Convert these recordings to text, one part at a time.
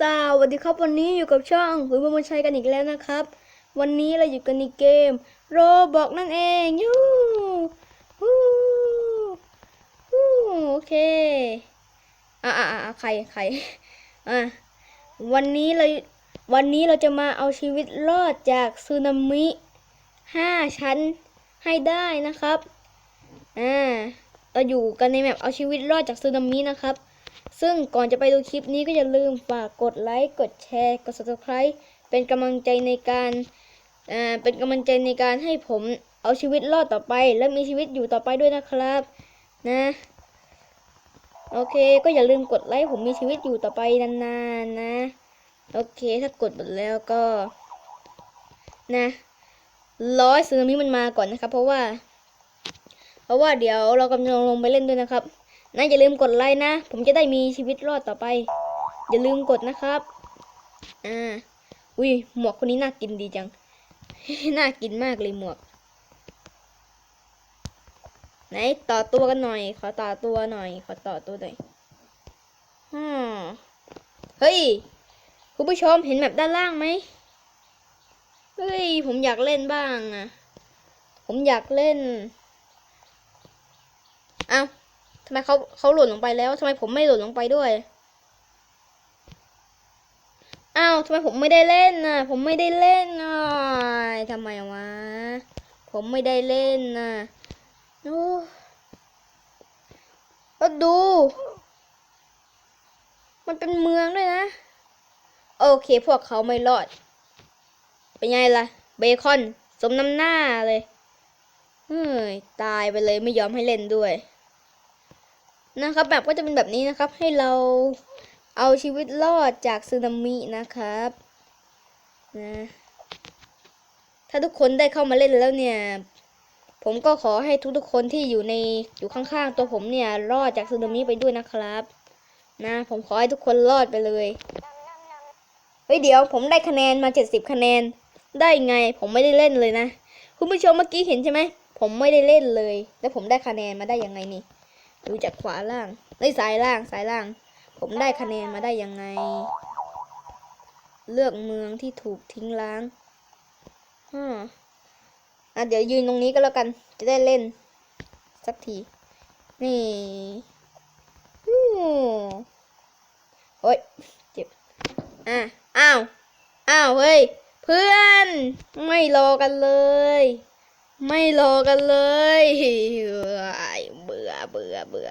สวัสดีครับวันนี้อยู่กับช่องหุยบุญชัยกันอีกแล้วนะครับ วันนี้เราอยู่กันในเกมโรบอกนั่นเองยูฮู้ฮู้โอเคอ่าอ่าอ่าใครใครอะวันนี้เราวันนี้เราจะมาเอาชีวิตรอดจากสึนามิห้าชั้นให้ได้นะครับอ่าเราอยู่กันในแมปเอาชีวิตรอดจากสึนามินะครับ ซึ่งก่อนจะไปดูคลิปนี้ก็อย่าลืมฝากกดไลค์กดแชร์กด subscribe เป็นกำลังใจในการเป็นกำลังใจในการให้ผมเอาชีวิตรอดต่อไป และมีชีวิตอยู่ต่อไปด้วยนะครับนะโอเค ก็อย่าลืมกดไลค์ผมมีชีวิตอยู่ต่อไปนานๆนะ โอเค ถ้ากดหมดแล้วก็นะร้อยสึนามิมันมาก่อนนะครับ เพราะว่า เพราะว่าเดี๋ยวเรากำลังลงไปเล่นด้วยนะครับ นะอย่าลืมกดไลค์นะ ผมจะได้มีชีวิตรอดต่อไป อย่าลืมกดนะครับอ่าอุ้ยหมวกคนนี้น่ากินดีจัง น่ากินมากเลยหมวก ไหนต่อตัวกันหน่อย ขอต่อตัวหน่อย ขอต่อตัวหน่อยฮ่าเฮ้ย คุณผู้ชมเห็นแบบด้านล่างไหมเฮ้ย ผมอยากเล่นบ้างอะผมอยากเล่น เอ้า ทำไมเขาเขาหล่นลงไปแล้วทำไมผมไม่หล่นลงไปด้วยอ้าวทำไมผมไม่ได้เล่นน่ะ ผมไม่ได้เล่นน่ะทำไมวะ ผมไม่ได้เล่นน่ะโอ้แล้วดู มันเป็นเมืองด้วยนะ โอเคพวกเขาไม่รอด เป็นไงล่ะ เบคอน สมน้ำหน้าเลย เฮ้ย ตายไปเลยไม่ยอมให้เล่นด้วย นะครับแบบก็จะเป็นแบบนี้นะครับ ให้เราเอาชีวิตรอดจากสึนามินะครับนะถ้าทุกคนได้เข้ามาเล่นแล้วเนี่ย ผมก็ขอให้ทุกๆคนที่อยู่ในอยู่ข้างๆ ตัวผมเนี่ยรอดจากสึนามิไปด้วยนะครับ นะ ผมขอให้ทุกคนรอดไปเลยเฮ้ยเดี๋ยวผมได้คะแนนมาเจ็ดสิบคะแนน ได้ไงผมไม่ได้เล่นเลยนะ คุณผู้ชมเมื่อกี้เห็นใช่ไหมผมไม่ได้เล่นเลย แล้วผมได้คะแนนมาได้ยังไงนี่ ดูจากขวาล่างเอ้ยซ้ายล่างซ้ายล่าง ผมได้คะแนนมาได้ยังไง เลือกเมืองที่ถูกทิ้งล้างฮ่าอะเดี๋ยวยืนตรงนี้ก็แล้วกัน จะได้เล่น สักที นี่โอ้ยเจ็บ อะ อ้าว อ้าว เฮ้ย เพื่อน ไม่รอกันเลย ไม่รอกันเลยเบื่อเบื่อเบื่อ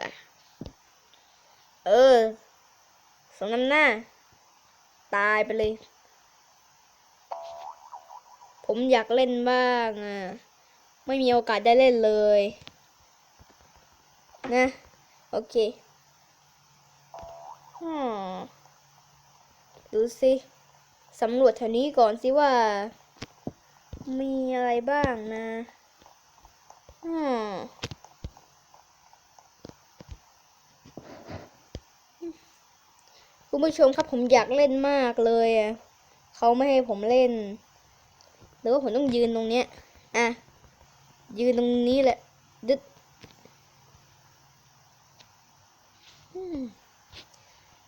เออ สมน้ำหน้า ตายไปเลย ผมอยากเล่นบ้างอะ ไม่มีโอกาสได้เล่นเลย นะ โอเคฮ่าดูสิสำรวจแถวนี้ก่อนสิว่า มีอะไรบ้างนะ อืมคุณผู้ชมครับผมอยากเล่นมากเลยอะเขาไม่ให้ผมเล่น หรือว่าผมต้องยืนตรงเนี้ย อะ ยืนตรงนี้แหละ ดึด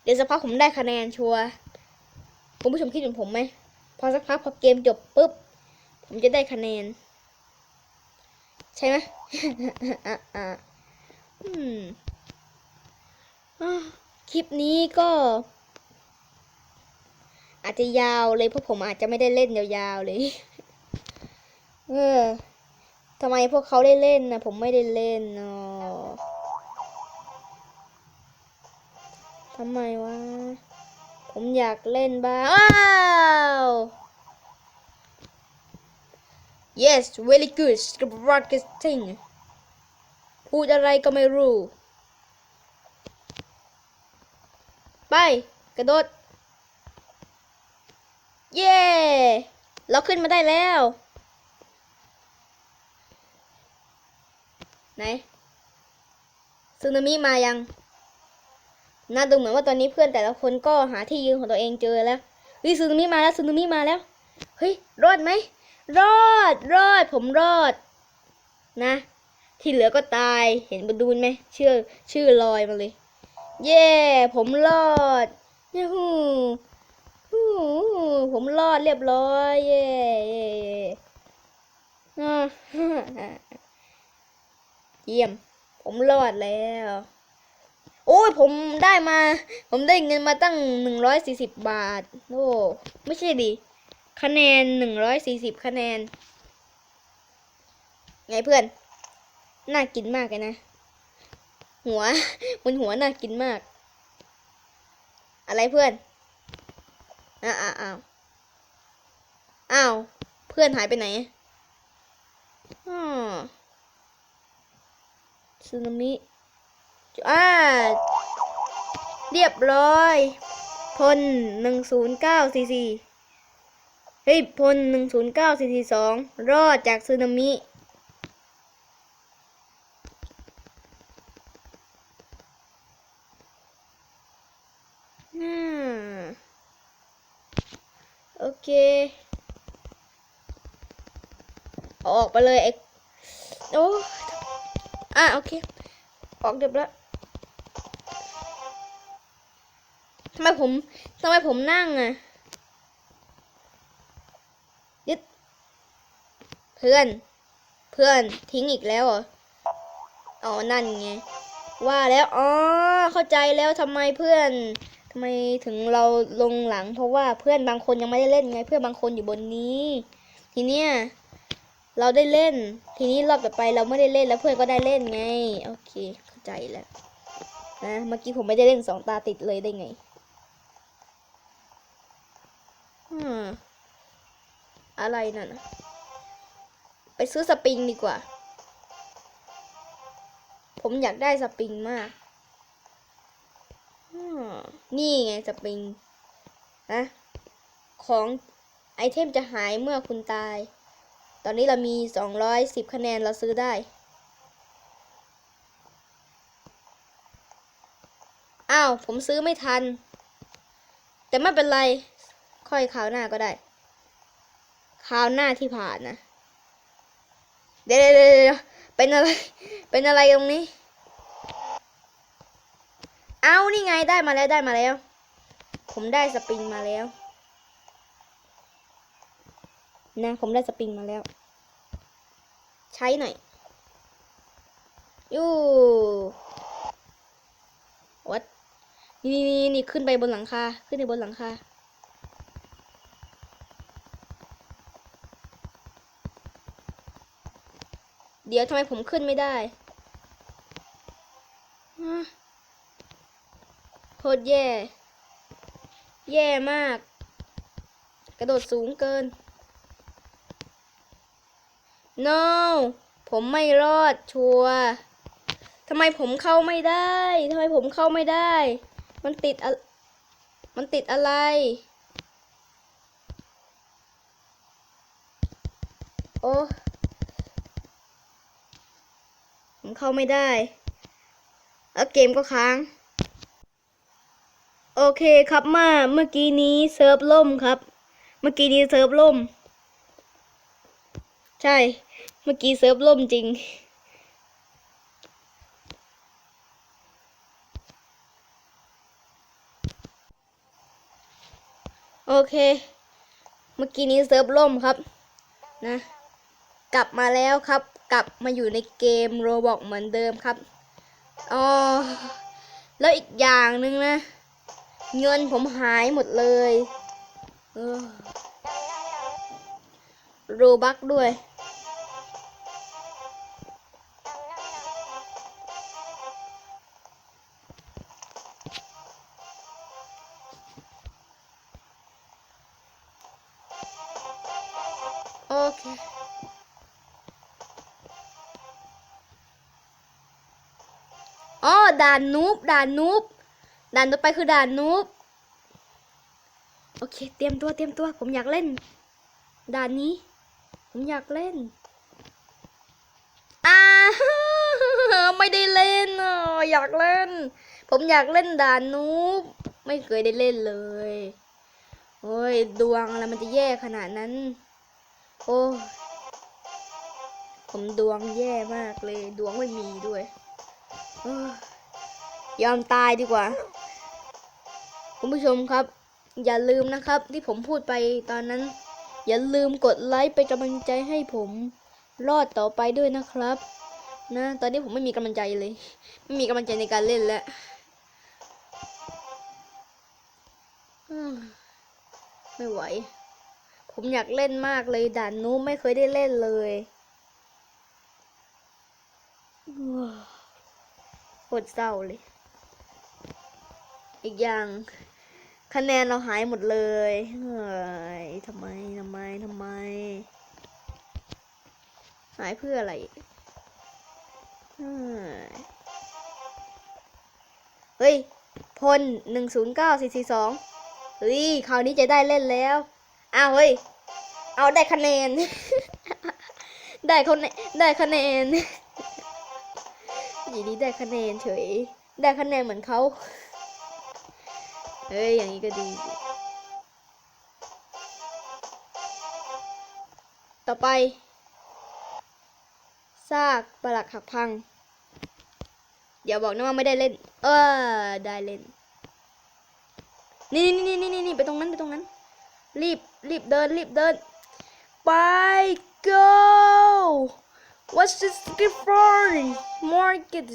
เดี๋ยวสักพักผมได้คะแนนชัวร์คุณผู้ชมคิดเหมือนผมไหม พอสักพักพอเกมจบปุ๊บ ผมจะได้คะแนน ใช่ไหมอะอะอืมคลิปนี้ก็ อาจจะยาวเลยเพราะผมอาจจะไม่ได้เล่นยาวๆเลย เออทำไมพวกเขาได้เล่นนะผมไม่ได้เล่นเนาะทำไมวะ ผมอยากเล่นบ้างอ้าว yes very good broadcasting พูดอะไรก็ไม่รู้ ไป กระโดด เย้ เราขึ้นมาได้แล้ว ไหนซึนามิมายัง น่าดูเหมือนว่าตอนนี้เพื่อนแต่ละคนก็หาที่ยืนของตัวเองเจอแล้วเฮ้ยซึนามิมาแล้วซึนามิมาแล้ว เฮ้ย รอดไหม รอดรอด ผมรอด นะ ที่เหลือก็ตายเห็นบดูนไหมชื่อชื่อลอยมาเลย เย้ผมรอดยูฮูผมรอดเรียบร้อย เย่เย่เยี่ยม ผมรอดแล้ว โอ้ยผมได้มา ผมได้เงินมาตั้งหนึ่งร้อยสี่สิบบาท โอ้ ไม่ใช่ดิ คะแนนหนึ่งร้อยสี่สิบคะแนน ไงเพื่อน น่ากินมากเลยนะ หัวมันหัวน่ากินมาก อะไรเพื่อนอ้าวอ้าวอ้าว เพื่อนหายไปไหนอ๋อสึนามิอ่าเรียบร้อย พลหนึ่งศูนย์เก้าสี่สี่ ฮ้ยพลหนึ่งศูนย์เก้าสี่สี่สองรอดจากสึนามิโอเคอออกไปเลยไอ้โอ้อะโอเค ออกเรียบร้อยทำไมผมทำไมผมนั่งอะยึด เพื่อน เพื่อนทิ้งอีกแล้วเหรออ๋อนั่นไงว่าแล้วอ๋อเข้าใจแล้วทำไมเพื่อนทำไมถึงเราลงหลัง เพราะว่าเพื่อนบางคนยังไม่ได้เล่นไง เพื่อนบางคนอยู่บนนี้ ทีเนี้ยเราได้เล่น ทีนี้รอบต่อไปเราไม่ได้เล่นแล้วเพื่อนก็ได้เล่นไง โอเค เข้าใจแล้วนะเมื่อกี้ผมไม่ได้เล่นสองตาติดเลยได้ไงอืมอะไรนั่นนะ ไปซื้อสปริงดีกว่า ผมอยากได้สปริงมาก นี่ไงสปริงนะของไอเทมจะหายเมื่อคุณตาย ตอนนี้เรามี 210 คะแนนเราซื้อได้ อ้าว ผมซื้อไม่ทัน แต่ไม่เป็นไร ค่อยคราวหน้าก็ได้ คราวหน้าที่ผ่านนะ เดี๋ยวเดี๋ยวเดี๋ยวเดี๋ยวเป็นอะไร เป็นอะไรตรงนี้ เอานี่ไงได้มาแล้วได้มาแล้ว ผมได้สปริงมาแล้ว นะ ผมได้สปริงมาแล้ว ใช้หน่อยยูวัดนี่นี่นี่ขึ้นไปบนหลังคา ขึ้นไปบนหลังคา เดี๋ยวทำไมผมขึ้นไม่ได้โคตรแย่ แย่มาก กระโดดสูงเกิน no ผมไม่รอดชัวทำไมผมเข้าไม่ได้ทำไมผมเข้าไม่ได้ มันติดอะมันติดอะไร โอ้ ผมเข้าไม่ได้ แล้วเกมก็ค้าง โอเคครับมาเมื่อกี้นี้เซิร์ฟล่มครับ เมื่อกี้นี้เซิร์ฟล่ม ใช่ เมื่อกี้เซิร์ฟล่มจริงโอเค เมื่อกี้นี้เซิร์ฟล่มครับ นะ กลับมาแล้วครับ กลับมาอยู่ในเกมโรบอกเหมือนเดิมครับอ๋อแล้วอีกอย่างหนึ่งนะ เงินผมหายหมดเลยเออโรบักด้วย ด่านนูบด่านต่อไปคือด่านนูบโอเค เตรียมตัวเตรียมตัว ผมอยากเล่น ด่านนี้ ผมอยากเล่นอ่าไม่ได้เล่นอะอยากเล่น ผมอยากเล่นด่านนูบไม่เคยได้เล่นเลยโอ้ยดวงอะไรมันจะแย่ขนาดนั้น โอ้ยผมดวงแย่มากเลย ดวงไม่มีด้วยอ ยอมตายดีกว่า คุณผู้ชมครับ อย่าลืมนะครับ ที่ผมพูดไปตอนนั้น อย่าลืมกดไลค์เป็นกำลังใจให้ผมรอดต่อไปด้วยนะครับ นะ ตอนนี้ผมไม่มีกำลังใจเลย ไม่มีกำลังใจในการเล่นแล้วไม่ไหว ผมอยากเล่นมากเลยด่านนู้ไม่เคยได้เล่นเลยว้โคตรเศร้าเลย อีกอย่างคะแนนเราหายหมดเลยเฮ้ยทำไมทำไมทำไม หายเพื่ออะไรเฮ้ย พลหนึ่งศูนย์เก้าสี่สี่สองเฮ้ย คราวนี้จะได้เล่นแล้ว อ้าวเฮ้ย เอาได้คะแนน ได้คะแนน ได้คะแนนอยู่ดีได้คะแนนเฉย ได้คะแนนเหมือนเขา เฮ้ย อย่างนี้ก็ดี ต่อไป ซากปลักหักพังอย่าบอกนะว่าไม่ได้เล่น เออ ได้เล่น นี่นี่นี่นี่นี่ไปตรงนั้นไปตรงนั้น รีบรีบเดินรีบเดิน ไป go what's this different market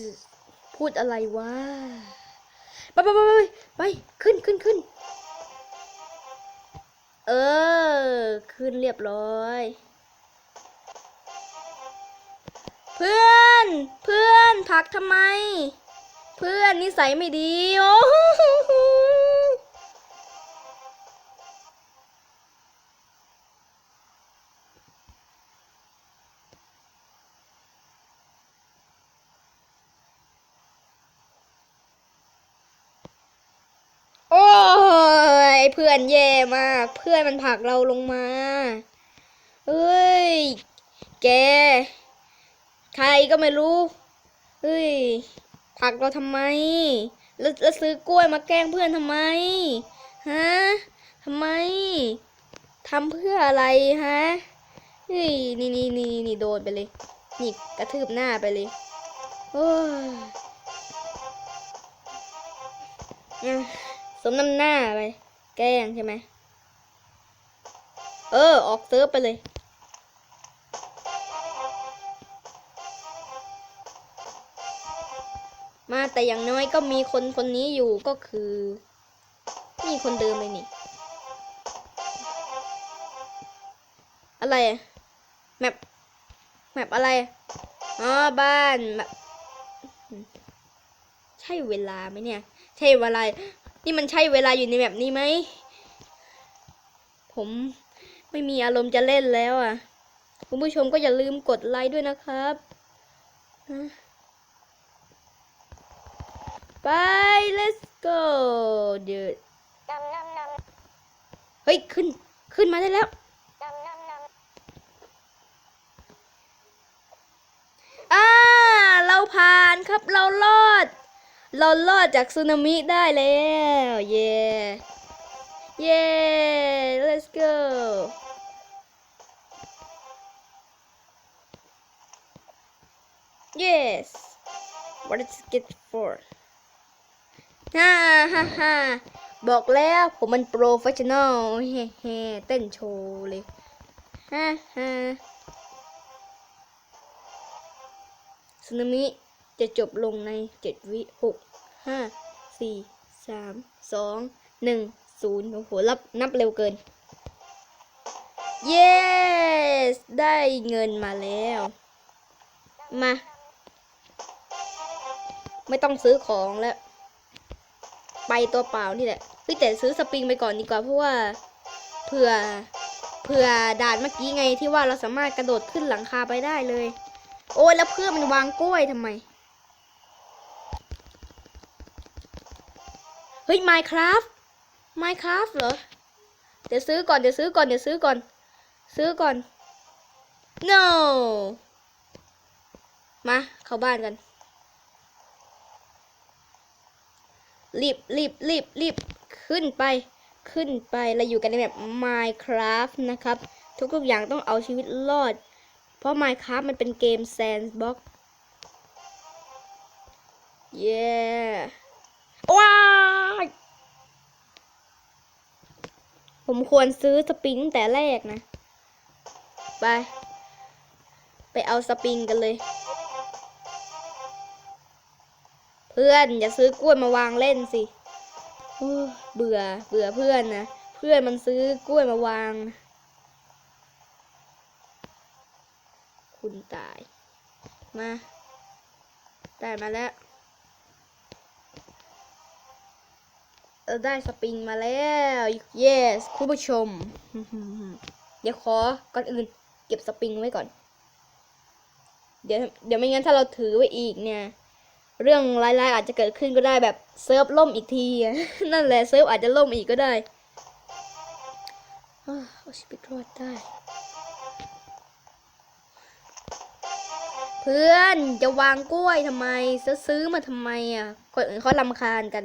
พูดอะไรวะ ไปไปไปไปไปขึ้นขึ้นขึ้นเออ ขึ้นเรียบร้อย เพื่อนเพื่อนผักทำไม เพื่อนนิสัยไม่ดีโอ้ เพื่อนแย่มาก เพื่อนมันผลักเราลงมาเฮ้ย แก ใครก็ไม่รู้เฮ้ยผลักเราทำไม แล้วแล้วซื้อกล้วยมาแกล้งเพื่อนทำไม ฮะทำไมทำเพื่ออะไรฮะเฮ้ยนี่นี่นี่นี่โดนไปเลย นี่กระทืบหน้าไปเลยโอ้ยสมน้ำหน้าไป แกล้งใช่ไหม เออ ออกเซิร์ฟไปเลย มาแต่อย่างน้อยก็มีคนคนนี้อยู่ก็คือ นี่คนเดิมเลยนี่ อะไรแมปแมปอะไรอะอ๋อบ้านแบบใช่เวลาไหมเนี่ย ใช่เวลา นี่มันใช่เวลาอยู่ในแบบนี้ไหม ผมไม่มีอารมณ์จะเล่นแล้วอะ คุณผู้ชมก็อย่าลืมกดไลค์ด้วยนะครับ ไป let's go เดือดเฮ้ย ขึ้น ขึ้นมาได้แล้วอ่าเราผ่านครับเรารอด เรารอดจากสึนามิได้แล้ว เย้เย้ let's go yes what is it for ฮ่าฮ่าฮ่าบอกแล้วผมมันโปรเฟชชั่นอลเฮ้เฮ้เต้นโชว์เลยฮ่าฮ่าสึนามิ จะจบลงในเจ็ดวิหกห้าสี่สามสองหนึ่งศูนย์โอ้โหรับนับเร็วเกิน yes ได้เงินมาแล้ว มา ไม่ต้องซื้อของแล้ว ไปตัวเปล่านี่แหละเฮ้ยแต่ซื้อสปริงไปก่อนดีกว่าเพราะว่าเผื่อเผื่อด่านเมื่อกี้ไงที่ว่าเราสามารถกระโดดขึ้นหลังคาไปได้เลย โอ้ยแล้วเพื่อนมันวางกล้วยทำไม เฮ้ย Minecraft Minecraft เหรอ เดี๋ยวซื้อก่อน เดี๋ยวซื้อก่อน เดี๋ยวซื้อก่อน ซื้อก่อน no มา เข้าบ้านกัน รีบรีบรีบรีบขึ้นไป ขึ้นไป เราอยู่กันในแบบ Minecraft นะครับ ทุกๆอย่างต้องเอาชีวิตรอด เพราะ Minecraft มันเป็นเกม Sandbox เย้ ว้าผมควรซื้อสปริงแต่แรกนะ ไป ไปเอาสปริงกันเลย เพื่อนอย่าซื้อกล้วยมาวางเล่นสิเบื่อเบื่อเพื่อนนะ เพื่อนมันซื้อกล้วยมาวาง คุณตาย มา ได้มาแล้ว เราได้สปริงมาแล้ว yes คุณผู้ชม เดี๋ยวขอก่อนอื่น เก็บสปริงไว้ก่อน เดี๋ยวเดี๋ยวไม่งั้นถ้าเราถือไว้อีกเนี่ย เรื่องร้ายๆอาจจะเกิดขึ้นก็ได้แบบเซิร์ฟล่มอีกที นั่นแหละเซิร์ฟอาจจะล่มอีกก็ได้เอาชีวิตรอดได้ เพื่อนจะวางกล้วยทำไมซื้อซื้อมาทำไมอะคนอื่นเขาลำคาญกัน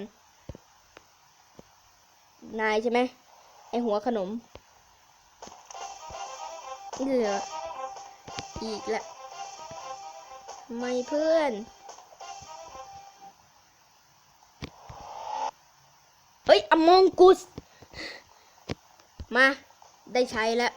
นายใช่ไหมไอหัวขนมเหลืออีกแล้วไม่เพื่อนเฮ้ยอมองกุสมา ได้ใช้แล้ว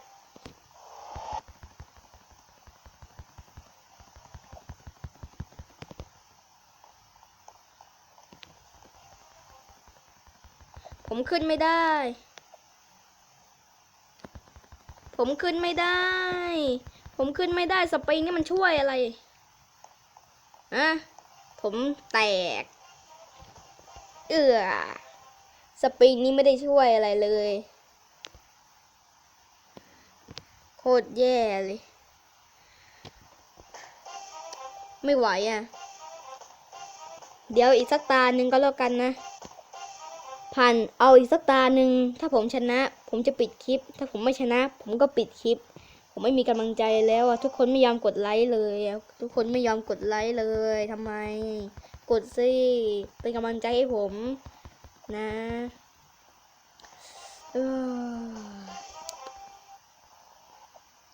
ผมขึ้นไม่ได้ ผมขึ้นไม่ได้ ผมขึ้นไม่ได้สปริงนี่มันช่วยอะไรอะผมแตก เอือสปริงนี่ไม่ได้ช่วยอะไรเลย โคตรแย่เลย ไม่ไหวอะ เดี๋ยวอีกสักตาหนึ่งก็แล้วกันนะ ผ่านเอาอีกสักตาหนึ่งถ้าผมชนะ ผมจะปิดคลิป ถ้าผมไม่ชนะ ผมก็ปิดคลิป ผมไม่มีกำลังใจแล้วอะทุกคนไม่ยอมกดไลค์เลยทุกคนไม่ยอมกดไลค์เลยทำไม กดสิเป็นกำลังใจให้ผม นะ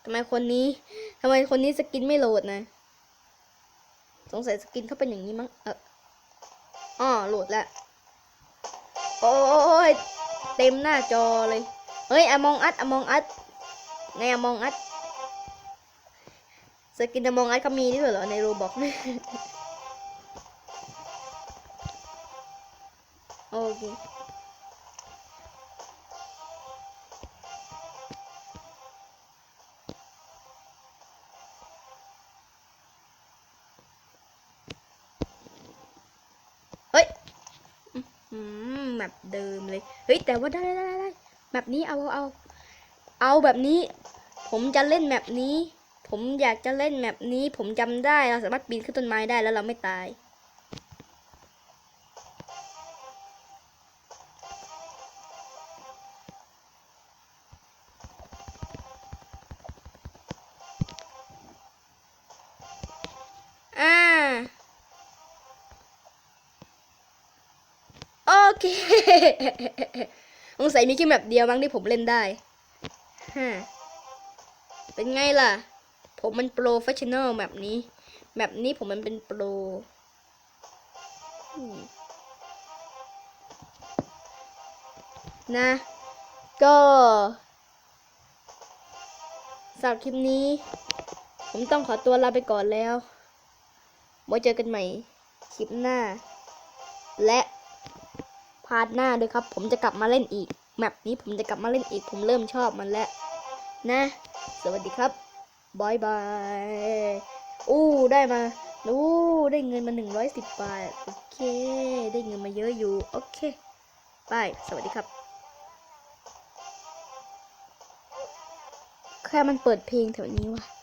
ทำไมคนนี้ทำไมคนนี้สกินไม่โหลดนะ สงสัยสกินเขาเป็นอย่างนี้มั้งเอออ๋อโหลดแล้ว โอ้ยเต็มหน้าจอเลย เฮ้ยอมองอัดอมองอัดไงอมองอัดสกินอมองอัดเขามีด้วยเหรอในโรบอกโอเค เดิมเลย เฮ้ยแต่ว่าได้ได้ได้ได้แบบนี้เอาเอาเอาแบบนี้ ผมจะเล่นแบบนี้ ผมอยากจะเล่นแบบนี้ ผมจำได้เราสามารถปีนขึ้นต้นไม้ได้แล้วเราไม่ตาย สงสัยมีแค่แบบเดียวมั้งที่ผมเล่นได้ฮะเป็นไงล่ะ ผมมันโปรเฟชชั่นอลแบบนี้ แบบนี้ผมมันเป็นโปรนะ ก็สำหรับคลิปนี้ ผมต้องขอตัวลาไปก่อนแล้วไว้เจอกันใหม่คลิปหน้า และ พาร์ทหน้าด้วยครับ ผมจะกลับมาเล่นอีกแมปนี้ผมจะกลับมาเล่นอีก ผมเริ่มชอบมันแล้วนะ สวัสดีครับบายบายอู้ได้มาอู้ได้เงินมาหนึ่งร้อยสิบบาท โอเค ได้เงินมาเยอะอยู่ โอเคบายสวัสดีครับ แค่มันเปิดเพลงแถวนี้ว่ะ